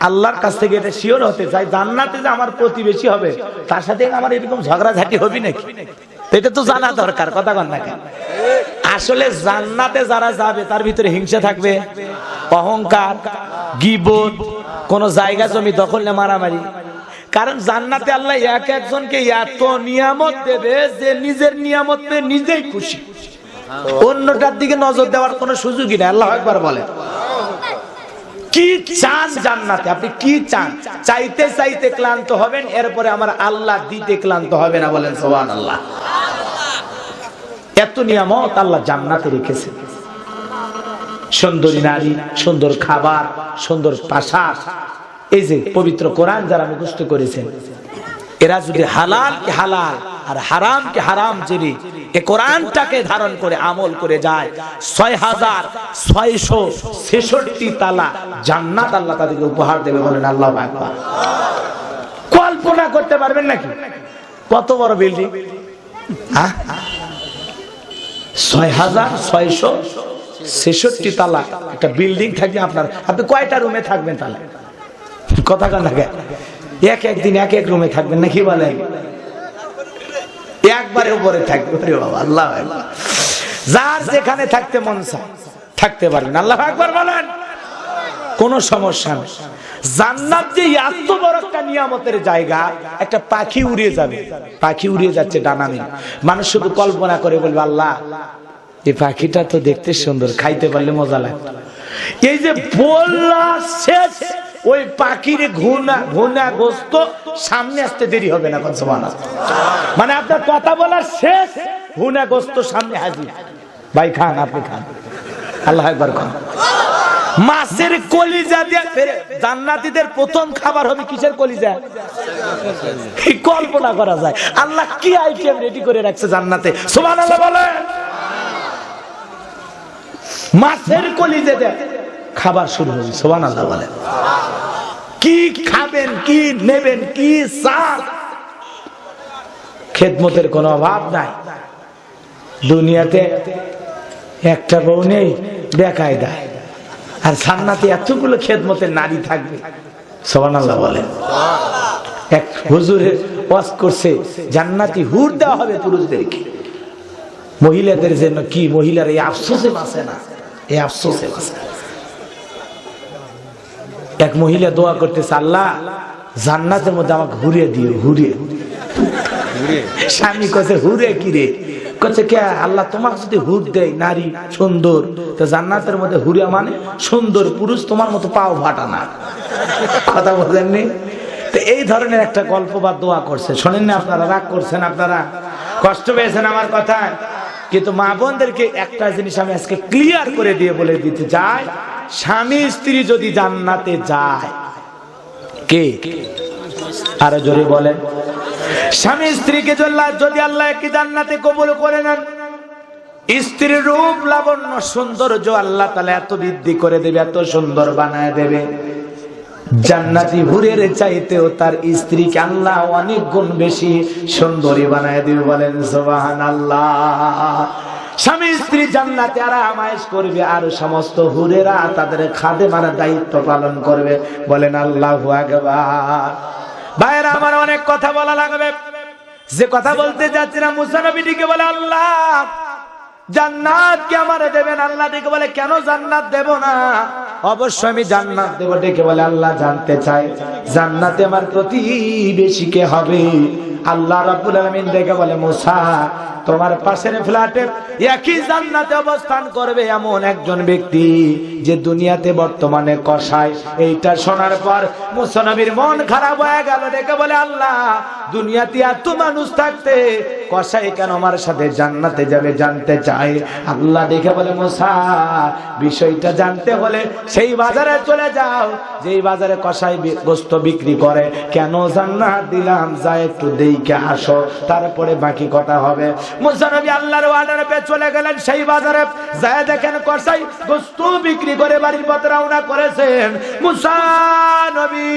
আল্লাহর কাছ থেকে এটা শিওর হতে চাই, জান্নাতে যে আমার প্রতিবেশী হবে, তার সাথে আমার এরকম ঝগড়াঝাটি হবে নাকি? এটা তো জানা দরকার, কথা কন না আসলে জান্নাতে যারা যাবে, তার ভিতরে হিংসা থাকবে, অহংকার, গিবত, কোন জায়গা জমি দখল না, মারামারি। কারণ জান্নাতে আল্লাহ এক একজনকে এত নিয়ামত দেবে যে নিজের নিয়ামত পেয়ে নিজেই খুশি। অন্যটার দিকে নজর দেওয়ার কোনো সুযোগই নেই, আল্লাহ একবার বলে। কি চান জান্নাতে? আপনি কি চান? চাইতে চাইতে ক্লান্ত হবেন, এরপরে আমার আল্লাহ দিতে ক্লান্ত হবে না বলেন সোহান আল্লাহ এত নিয়ামত আল্লাহ জান্নাতে রেখেছে। সুন্দরী নারী, সুন্দর খাবার, সুন্দর পাশাক এই যে পবিত্র কোরআন যারা মুখস্থ করেছেন, এরা যদি হালাল হালাল। আর হারাম কি হারাম জেনে এ কোরআনটাকে ধারণ করে আমল করে যায়। ছয় হাজার ছয়শো ছেষট্টি তালা জান্নাত আল্লাহ তাদেরকে উপহার দেবে বলেন আল্লাহ কল্পনা করতে পারবেন নাকি? কত বড় বিল্ডিং হ্যাঁ? ছয় হাজার ছয়শো ছেষট্টি তালা একটা বিল্ডিং থাকবে আপনার। আপনি কয়টা রুমে থাকবেন তাহলে? কথা কান থাকে এক একদিন এক এক রুমে থাকবেন নাকি বলেন? একবারে উপরে থাকবে। বাবা, আল্লাহ যার যেখানে থাকতে মন চায়, থাকতে পারবেন আল্লাহ একবার বলেন। কোন সমস্যা নেই। জান্নাত যে এত বড় একটা নিয়ামতের জায়গা, একটা পাখি উড়িয়ে যাবে। পাখি উড়িয়ে যাচ্ছে ডানা নেই মানুষ শুধু কল্পনা করে বলবে, আল্লাহ, এই পাখিটা তো দেখতে সুন্দর, খাইতে পারলে মজা লাগে এই যে বললা শেষ ওই পাখির ঘুনা ঘুনা গোস্ত সামনে আসতে দেরি হবে না কনসমানা মানে আপনার কথা বলার শেষ ঘুনা গোস্ত সামনে হাজির। ভাই, খান, আপনি খান। আল্লাহ একবার খান। মাছের কলিজা দিয়ে জান্নাতীদের প্রথম খাবার হবে কিসের কলিজা? কল্পনা করা যায়। আল্লাহ কি আইটেম রেডি করে রাখছে জান্নাতে? সুবহানাল্লাহ বলেন। মাছের কলিজা দিয়ে খাবার শুরু হবে, সুবহানাল্লাহ বলেন। কি খাবেন, কি নেবেন, কি চান খেদমতের কোনো অভাব নাই। দুনিয়াতে একটা বউ নেই দেখায় দেয় আর সান্নাতে এতগুলো খেদমতের নারী থাকবে। সোবানাল্লাহ বলেন। এক হুজুরের ওয়াজ করছে, জান্নাতি হুর দেওয়া হবে পুরুষদেরকে। মহিলাদের জন্য কি মহিলার এই আফসোসে বাঁচে না এই আফসোসে বাঁচে না। এক মহিলা দোয়া করতেছে আল্লাহ জান্নাতের মধ্যে আমাকে ঘুরিয়ে দিও ঘুরিয়ে স্বামী কাছে হুরে কিরে কাছে কে? আল্লাহ তোমাকে যদি হুর দেয় নারী সুন্দর তো জান্নাতের মধ্যে হুরিয়া মানে সুন্দর পুরুষ তোমার মতো পাও ফাটা না। কথা বলেননি? তো এই ধরনের একটা গল্প বা দোয়া করছে। শোনেন না আপনারা? রাগ করছেন আপনারা? কষ্ট পেয়েছেন আমার কথা কিন্তু মা বোনদেরকে একটা জিনিস আমি আজকে ক্লিয়ার করে দিয়ে বলে দিতে চাই। স্বামী, স্ত্রী যদি জান্নাতে যায়, কে? আরও জোরে বলেন। স্বামী, স্ত্রীকে যদি- আল্লাহ কি জান্নাতে কবুল করে নেন, স্ত্রীর রূপ লাবণ্য, সৌন্দর্য আল্লাহ তালা এত বৃদ্ধি করে দেবে, এত সুন্দর বানায় দেবে। জান্নাতি হুরের চাইতেও তার স্ত্রীকে আল্লাহ অনেক গুণ বেশি সুন্দরী বানায় দেবে বলেন সোবাহান আল্লাহ স্বামী স্ত্রী জান্নাতে আরামায়েশ করবে আর সমস্ত হুরেরা তাদের খাদে মারা দায়িত্ব পালন করবে বলেন, আল্লাহ আকবার। আমার অনেক কথা বলা লাগবে। যে কথা বলতে যাচ্ছিলাম মুসানবিটিকে বলে, আল্লাহ জান্নাত কে আমার দেবেন? আল্লাহ ডেকে বলে, কেন জান্নাত দেব না? অবশ্যই আমি জান্নাত দেব, ডেকে বলে, আল্লাহ জানতে চাই, জান্নাতে আমার প্রতিবেশী কে হবে। আল্লাহ রাব্বুল আলামিন ডেকে বলে, মুসা, তোমার পাশের ফ্ল্যাটে একই জান্নাতে অবস্থান করবে এমন একজন ব্যক্তি যে দুনিয়াতে বর্তমানে কষায়। এইটা শোনার পর মুসানবীর মন খারাপ হয়ে গেল, ডেকে বলে, আল্লাহ দুনিয়াতে এত মানুষ থাকতে কষাই কেন আমার সাথে জান্নাতে যাবে জানতে চাই আল্লাহ দেখে বলে, মুসা, বিষয়টা জানতে হলে সেই বাজারে চলে যাও। যেই বাজারে কষাই গোস্ত বিক্রি করে, কেন জান্নাত দিলাম? যা একটু দেইকে আসো, তারপরে বাকি কথা হবে। মুসা নবী আল্লাহর ওয়ার্ডারে পে চলে গেলেন, সেই বাজারে যায় দেখেন কষাই গোস্ত বিক্রি করে বাড়ির পথ রওনা করেছেন। মুসা নবী নবী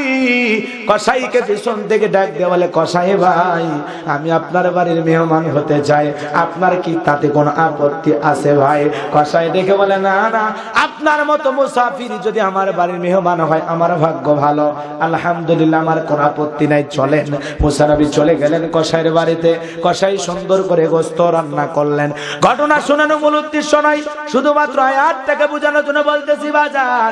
কসাইকে পিছন থেকে ডাক দিয়ে বলে কসাই ভাই, আমি আপনার বাড়ির মেহমান হতে চাই। আপনার কি তাতে কোনো আপত্তি আছে ভাই? কসাই দেখে বলে, না না, আপনার মতো মুসাফির যদি আমার বাড়ির মেহমান হয়, আমার ভাগ্য ভালো। আলহামদুলিল্লাহ, আমার কোনো আপত্তি নাই, চলেন। মুসানবী চলে গেলেন কসাইয়ের বাড়িতে। কসাই সুন্দর করে গোস্ত রান্না করলেন। ঘটনা শোনানো মূল উদ্দেশ্য নয় শুধুমাত্র আয়াতটাকে বোঝানোর জন্য বলতেছি বাজার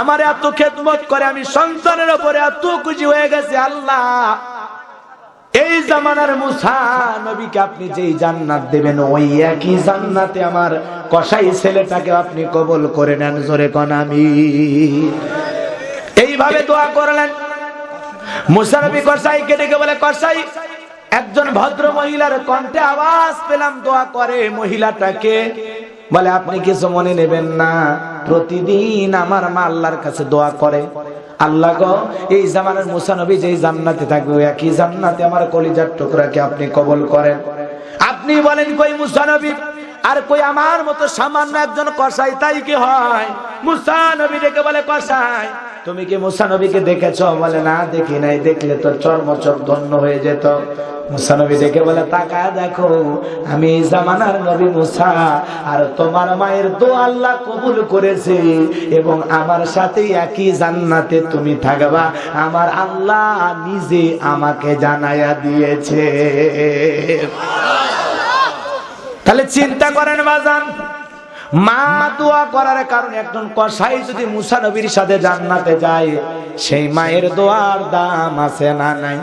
আমার এত খেদমত করে, আমি সন্তানের উপরে এত খুশি হয়ে গেছে, আল্লাহ। এই জামানার মুসা নবীকে আপনি যেই জান্নাত দেবেন, ওই একই জান্নাতে আমার কসাই ছেলেটাকে আপনি কবল করে নেন, জোরে কন আমি এইভাবে দোয়া করলেন। মুসা নবী কসাইকে ডেকে বলে, কসাই, একজন ভদ্র মহিলার কণ্ঠে আওয়াজ পেলাম, দোয়া করে মহিলাটাকে। বলে, আপনি কিছু মনে নেবেন না। প্রতিদিন আমার মা আল্লাহর কাছে দোয়া করে। আল্লাহ গো, এই জামানের মুসানবী যেই জান্নাতে থাকবে একই জান্নাতে আমার কলিজার টুকরাকে আপনি কবল করেন? আপনি বলেন, কই মুসানবী আর কই আমার মতো সামান্য একজন কসাই, তাই কি হয়? মুসানবী ডেকে বলে, কসাই, তুমি কি মুসা নবীকে দেখেছ? বলে, না, দেখি নাই। দেখলে তোর চর্মচক ধন্য হয়ে যেত। মুসা নবী দেখে বলে, তাকা, দেখো, আমি জামানার নবী মুসা, আর তোমার মায়ের দো আল্লাহ কবুল করেছে এবং আমার সাথে একই জান্নাতে তুমি থাকবা। আমার আল্লাহ নিজে আমাকে জানাইয়া দিয়েছে। তাহলে চিন্তা করেন বাজান, মা দোয়া করার কারণে একজন কসাই যদি মুসা নবীর সাথে জান্নাতে যায়, সেই মায়ের দোয়ার দাম আছে না নাই?